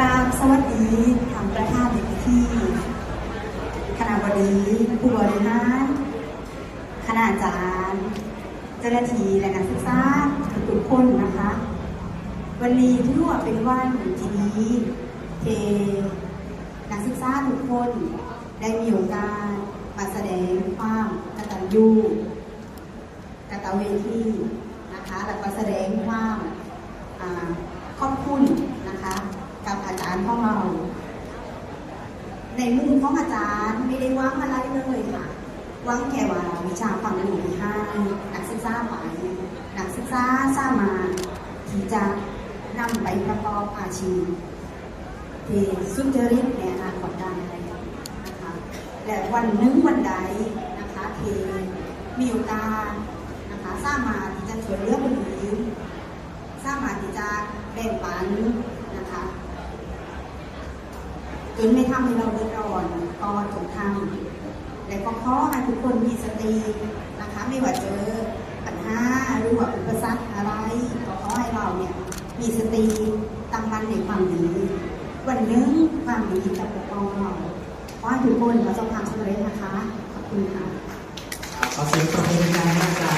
ราบสวัสดีทางประธานในพิธีคณะบดีผู้บริหารคณาจารย์ เจ้าหน้าที่และนักศึกษาทุกคนนะคะ วันนี้ถือว่าเป็นวันที่ดีเทนักศึกษาทุกคนได้มีโอกาสมาแสดงความกตัญญูกตเวทีนะคะ และก็แสดงความอขอบคุณนะคะ กับอาจารย์ของเรา ในมุมของอาจารย์ไม่ได้ว่างอะไรเลยค่ะว่างแค่ว่าวิชาความรู้ที่ให้นักศึกษาไปนักศึกษาสามารถที่จะนำไปประกอบอาชีพที่สุจริตในอนาคตได้นะคะและวันนึงวันใดนะคะที่มีโอกาสนะคะสามารถที่จะช่วยเหลือคนอื่นสามารถที่จะแบ่งปันนะคะ จนไม่ทำให้เราเดือดร้อนก็จงทำและก็ขอให้ทุกคนมีสตินะคะ ไม่ว่าเจอปัญหาหรือว่าอุปสรรคอะไรก็ขอให้เราเนี่ยมีสติตั้งมั่นในความดีวันนึงความดีจะปกป้องเราขอให้ทุกคนประสบความสำเร็จนะคะขอบคุณค่ะขอเสียงปรบมือดังๆ